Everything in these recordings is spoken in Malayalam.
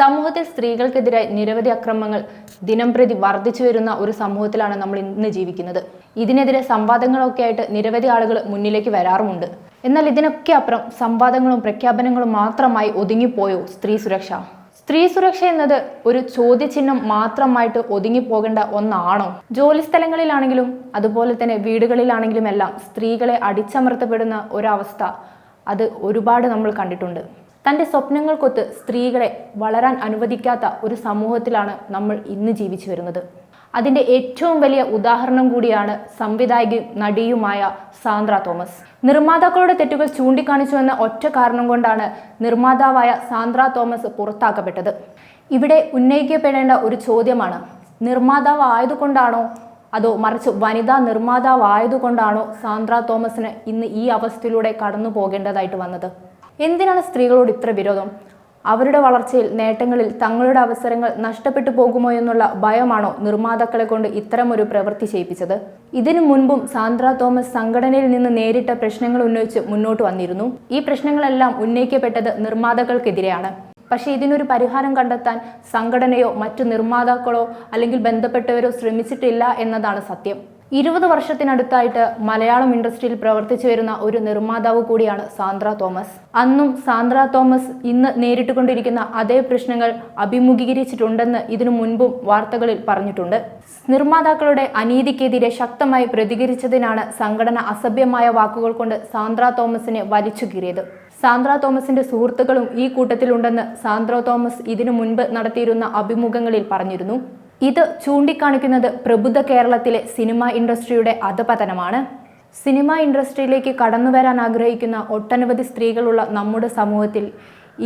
സമൂഹത്തിൽ സ്ത്രീകൾക്കെതിരെ നിരവധി അക്രമങ്ങൾ ദിനംപ്രതി വർദ്ധിച്ചു വരുന്ന ഒരു സമൂഹത്തിലാണ് നമ്മൾ ഇന്ന് ജീവിക്കുന്നത്. ഇതിനെതിരെ സംവാദങ്ങളൊക്കെ ആയിട്ട് നിരവധി ആളുകൾ മുന്നിലേക്ക് വരാറുമുണ്ട്. എന്നാൽ ഇതിനൊക്കെ അപ്പുറം സംവാദങ്ങളും പ്രഖ്യാപനങ്ങളും മാത്രമായി ഒതുങ്ങിപ്പോയോ സ്ത്രീ സുരക്ഷ? സ്ത്രീ സുരക്ഷ എന്നത് ഒരു ചോദ്യചിഹ്നം മാത്രമായിട്ട് ഒതുങ്ങിപ്പോകേണ്ട ഒന്നാണോ? ജോലി സ്ഥലങ്ങളിലാണെങ്കിലും അതുപോലെ തന്നെ വീടുകളിലാണെങ്കിലും എല്ലാം സ്ത്രീകളെ അടിച്ചമർത്തപ്പെടുന്ന ഒരവസ്ഥ അത് ഒരുപാട് നമ്മൾ കണ്ടിട്ടുണ്ട്. തന്റെ സ്വപ്നങ്ങൾക്കൊത്ത് സ്ത്രീകളെ വളരാൻ അനുവദിക്കാത്ത ഒരു സമൂഹത്തിലാണ് നമ്മൾ ഇന്ന് ജീവിച്ചു വരുന്നത്. അതിന്റെ ഏറ്റവും വലിയ ഉദാഹരണം കൂടിയാണ് സംവിധായകയും നടിയുമായ സാന്ദ്ര തോമസ്. നിർമ്മാതാക്കളുടെ തെറ്റുകൾ ചൂണ്ടിക്കാണിച്ചു എന്ന ഒറ്റ കാരണം കൊണ്ടാണ് നിർമ്മാതാവായ സാന്ദ്ര തോമസ് പുറത്താക്കപ്പെട്ടത്. ഇവിടെ ഉന്നയിക്കപ്പെടേണ്ട ഒരു ചോദ്യമാണ് നിർമ്മാതാവ് ആയതുകൊണ്ടാണോ അതോ മറിച്ച് വനിതാ നിർമ്മാതാവ് ആയതുകൊണ്ടാണോ സാന്ദ്ര തോമസിന് ഇന്ന് ഈ അവസ്ഥയിലൂടെ കടന്നു പോകേണ്ടതായിട്ട് വന്നത്? എന്തിനാണ് സ്ത്രീകളോട് ഇത്ര വിരോധം? അവരുടെ വളർച്ചയിൽ നേട്ടങ്ങളിൽ തങ്ങളുടെ അവസരങ്ങൾ നഷ്ടപ്പെട്ടു പോകുമോ എന്നുള്ള ഭയമാണോ നിർമ്മാതാക്കളെ കൊണ്ട് ഇത്തരമൊരു പ്രവൃത്തി ചെയ്യിപ്പിച്ചത്? ഇതിനു മുൻപും സാന്ദ്ര തോമസ് സംഘടനയിൽ നിന്ന് നേരിട്ട പ്രശ്നങ്ങൾ ഉന്നയിച്ച് മുന്നോട്ട് വന്നിരുന്നു. ഈ പ്രശ്നങ്ങളെല്ലാം ഉന്നയിക്കപ്പെട്ടത് നിർമ്മാതാക്കൾക്കെതിരെയാണ്. പക്ഷേ ഇതിനൊരു പരിഹാരം കണ്ടെത്താൻ സംഘടനയോ മറ്റു നിർമ്മാതാക്കളോ അല്ലെങ്കിൽ ബന്ധപ്പെട്ടവരോ ശ്രമിച്ചിട്ടില്ല എന്നതാണ് സത്യം. ഇരുപത് വർഷത്തിനടുത്തായിട്ട് മലയാളം ഇൻഡസ്ട്രിയിൽ പ്രവർത്തിച്ചു വരുന്ന ഒരു നിർമ്മാതാവ് കൂടിയാണ് സാന്ദ്ര തോമസ്. അന്നും സാന്ദ്ര തോമസ് ഇന്ന് നേരിട്ടുകൊണ്ടിരിക്കുന്ന അതേ പ്രശ്നങ്ങൾ അഭിമുഖീകരിച്ചിട്ടുണ്ടെന്ന് ഇതിനു മുൻപും വാർത്തകളിൽ പറഞ്ഞിട്ടുണ്ട്. നിർമ്മാതാക്കളുടെ അനീതിക്കെതിരെ ശക്തമായി പ്രതികരിച്ചതിനാണ് സംഘടന അസഭ്യമായ വാക്കുകൾ കൊണ്ട് സാന്ദ്ര തോമസിനെ വലിച്ചു കീറിയത്. സാന്ദ്ര തോമസിന്റെ സുഹൃത്തുക്കളും ഈ കൂട്ടത്തിലുണ്ടെന്ന് സാന്ദ്ര തോമസ് ഇതിനു മുൻപ് നടത്തിയിരുന്ന അഭിമുഖങ്ങളിൽ പറഞ്ഞിരുന്നു. ഇത് ചൂണ്ടിക്കാണിക്കുന്നത് പ്രബുദ്ധ കേരളത്തിലെ സിനിമ ഇൻഡസ്ട്രിയുടെ അധപതനമാണ്. സിനിമ ഇൻഡസ്ട്രിയിലേക്ക് കടന്നു വരാൻ ആഗ്രഹിക്കുന്ന ഒട്ടനവധി സ്ത്രീകളുള്ള നമ്മുടെ സമൂഹത്തിൽ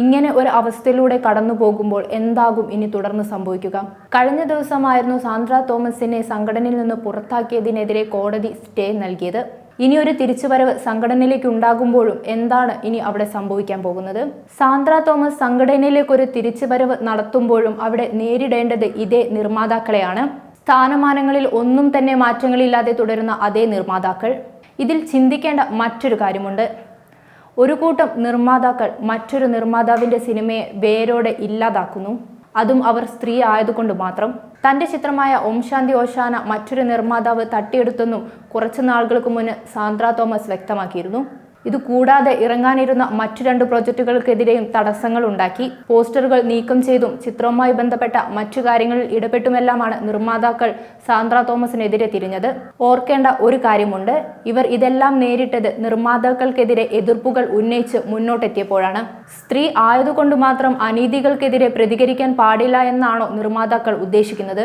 ഇങ്ങനെ ഒരു അവസ്ഥയിലൂടെ കടന്നു പോകുമ്പോൾ എന്താകും ഇനി തുടർന്ന് സംഭവിക്കുക? കഴിഞ്ഞ ദിവസമായിരുന്നു സാന്ദ്ര തോമസിനെ സംഘടനയിൽ നിന്ന് പുറത്താക്കിയതിനെതിരെ കോടതി സ്റ്റേ നൽകിയത്. ഇനി ഒരു തിരിച്ചുവരവ് സംഘടനയിലേക്ക് ഉണ്ടാകുമ്പോഴും എന്താണ് ഇനി അവിടെ സംഭവിക്കാൻ പോകുന്നത്? സാന്ദ്ര തോമസ് സംഘടനയിലേക്ക് ഒരു തിരിച്ചുവരവ് നടത്തുമ്പോഴും അവിടെ നേരിടേണ്ടത് ഇതേ നിർമ്മാതാക്കളെയാണ്. സ്ഥാനമാനങ്ങളിൽ ഒന്നും തന്നെ മാറ്റങ്ങളില്ലാതെ തുടരുന്ന അതേ നിർമ്മാതാക്കൾ. ഇതിൽ ചിന്തിക്കേണ്ട മറ്റൊരു കാര്യമുണ്ട്. ഒരു കൂട്ടം നിർമ്മാതാക്കൾ മറ്റൊരു നിർമ്മാതാവിന്റെ സിനിമയെ വേരോടെ ഇല്ലാതാക്കുന്നു. അതും അവർ സ്ത്രീ ആയതുകൊണ്ട് മാത്രം. തന്റെ ചിത്രമായ ഓം ശാന്തി ഓശാന മറ്റൊരു നിർമ്മാതാവ് തട്ടിയെടുത്തെന്നും കുറച്ചു നാളുകൾക്ക് മുന്ന് സാന്ദ്ര തോമസ് വ്യക്തമാക്കിയിരുന്നു. ഇത് കൂടാതെ ഇറങ്ങാനിരുന്ന മറ്റു രണ്ട് പ്രൊജക്ടുകൾക്കെതിരെയും തടസ്സങ്ങൾ ഉണ്ടാക്കി. പോസ്റ്ററുകൾ നീക്കം ചെയ്തും ചിത്രവുമായി ബന്ധപ്പെട്ട മറ്റു കാര്യങ്ങളിൽ ഇടപെട്ടുമെല്ലാമാണ് നിർമ്മാതാക്കൾ സാന്ദ്ര തോമസിനെതിരെ തിരിഞ്ഞത്. ഓർക്കേണ്ട ഒരു കാര്യമുണ്ട്. ഇവർ ഇതെല്ലാം നേരിട്ടത് നിർമ്മാതാക്കൾക്കെതിരെ എതിർപ്പുകൾ ഉന്നയിച്ച് മുന്നോട്ടെത്തിയപ്പോഴാണ്. സ്ത്രീ ആയതുകൊണ്ട് മാത്രം അനീതികൾക്കെതിരെ പ്രതികരിക്കാൻ പാടില്ല എന്നാണോ നിർമ്മാതാക്കൾ ഉദ്ദേശിക്കുന്നത്?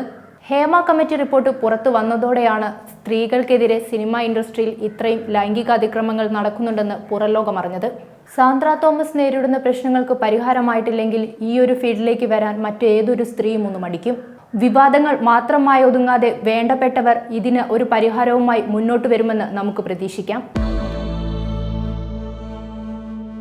ഹേമ കമ്മിറ്റി റിപ്പോർട്ട് പുറത്തു വന്നതോടെയാണ് സ്ത്രീകൾക്കെതിരെ സിനിമ ഇൻഡസ്ട്രിയിൽ ഇത്രയും ലൈംഗിക അതിക്രമങ്ങൾ നടക്കുന്നുണ്ടെന്ന് പുറംലോകം അറിഞ്ഞത്. സാന്ദ്ര തോമസ് നേരിടുന്ന പ്രശ്നങ്ങൾക്ക് പരിഹാരമായിട്ടില്ലെങ്കിൽ ഈ ഒരു ഫീൽഡിലേക്ക് വരാൻ മറ്റേതൊരു സ്ത്രീയും ഒന്ന് മടിക്കും. വിവാദങ്ങൾ മാത്രമായി ഒതുങ്ങാതെ വേണ്ടപ്പെട്ടവർ ഇതിന് ഒരു പരിഹാരവുമായി മുന്നോട്ട് വരുമെന്ന് നമുക്ക് പ്രതീക്ഷിക്കാം.